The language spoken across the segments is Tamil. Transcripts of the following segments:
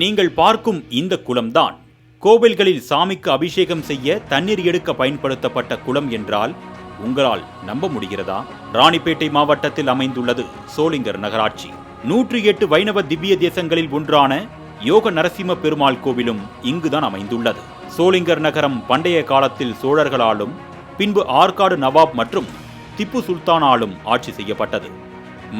நீங்கள் பார்க்கும் இந்த குளம்தான். கோவில்களில் சாமிக்கு அபிஷேகம் செய்ய தண்ணீர் எடுக்க பயன்படுத்தப்பட்ட குளம் என்றால் உங்களால் நம்ப முடிகிறதா? ராணிப்பேட்டை மாவட்டத்தில் அமைந்துள்ளது சோளிங்கர் நகராட்சி. நூற்றி எட்டு வைணவ திவ்ய தேசங்களில் ஒன்றான யோக நரசிம்ம பெருமாள் கோவிலும் இங்குதான் அமைந்துள்ளது. சோளிங்கர் நகரம் பண்டைய காலத்தில் சோழர்களாலும் பின்பு ஆற்காடு நவாப் மற்றும் திப்பு சுல்தானாலும் ஆட்சி செய்யப்பட்டது.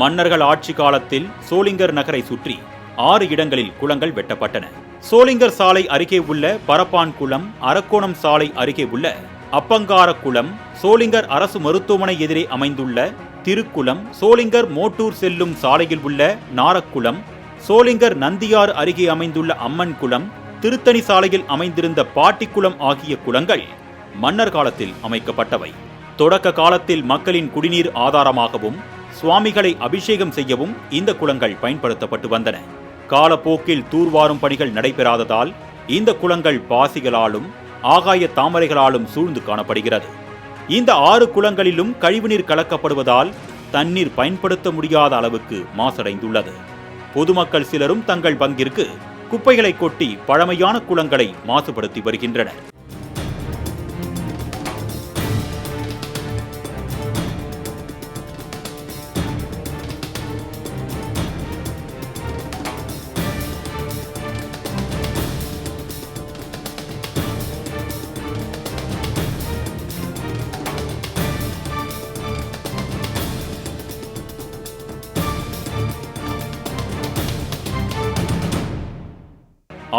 மன்னர்கள் ஆட்சி காலத்தில் சோளிங்கர் நகரை சுற்றி ஆறு இடங்களில் குளங்கள் வெட்டப்பட்டன. சோளிங்கர் சாலை அருகே உள்ள பரப்பான் குளம் அரக்கோணம் சாலை அருகே உள்ள அப்பங்கார குளம் சோளிங்கர் அரசு மருத்துவமனை எதிரே அமைந்துள்ள திருக்குளம் சோளிங்கர் மோட்டூர் செல்லும் சாலையில் உள்ள நாரக்குளம் சோளிங்கர் நந்தியார் அருகே அமைந்துள்ள அம்மன் குளம் திருத்தணி சாலையில் அமைந்திருந்த பாட்டிக்குளம் ஆகிய குளங்கள் மன்னர் காலத்தில் அமைக்கப்பட்டவை. தொடக்க காலத்தில் மக்களின் குடிநீர் ஆதாரமாகவும் சுவாமிகளை அபிஷேகம் செய்யவும் இந்த குளங்கள் பயன்படுத்தப்பட்டு வந்தன. காலப்போக்கில் தூர்வாரும் பணிகள் நடைபெறாததால் இந்த குளங்கள் பாசிகளாலும் ஆகாய தாமரைகளாலும் சூழ்ந்து காணப்படுகிறது. இந்த ஆறு குளங்களிலும் கழிவுநீர் கலக்கப்படுவதால் தண்ணீர் பயன்படுத்த முடியாத அளவுக்கு மாசடைந்துள்ளது. பொதுமக்கள் சிலரும் தங்கள் பங்கிற்கு குப்பைகளை கொட்டி பழமையான குளங்களை மாசுபடுத்தி வருகின்றனர்.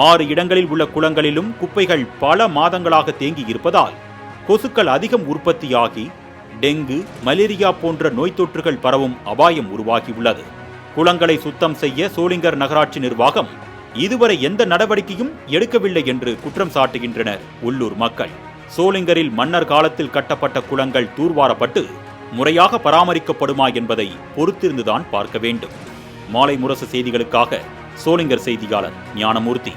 ஆறு இடங்களில் உள்ள குளங்களிலும் குப்பைகள் பல மாதங்களாக தேங்கி இருப்பதால் கொசுக்கள் அதிகம் உற்பத்தியாகி டெங்கு மலேரியா போன்ற நோய் தொற்றுகள் பரவும் அபாயம் உருவாகியுள்ளது. குளங்களை சுத்தம் செய்ய சோளிங்கர் நகராட்சி நிர்வாகம் இதுவரை எந்த நடவடிக்கையும் எடுக்கவில்லை என்று குற்றம் சாட்டுகின்றனர் உள்ளூர் மக்கள். சோளிங்கரில் மன்னர் காலத்தில் கட்டப்பட்ட குளங்கள் தூர்வாரப்பட்டு முறையாக பராமரிக்கப்படுமா என்பதை பொறுத்திருந்துதான் பார்க்க வேண்டும். மாலை முரசு செய்திகளுக்காக சோளிங்கர் செய்தியாளர் ஞானமூர்த்தி.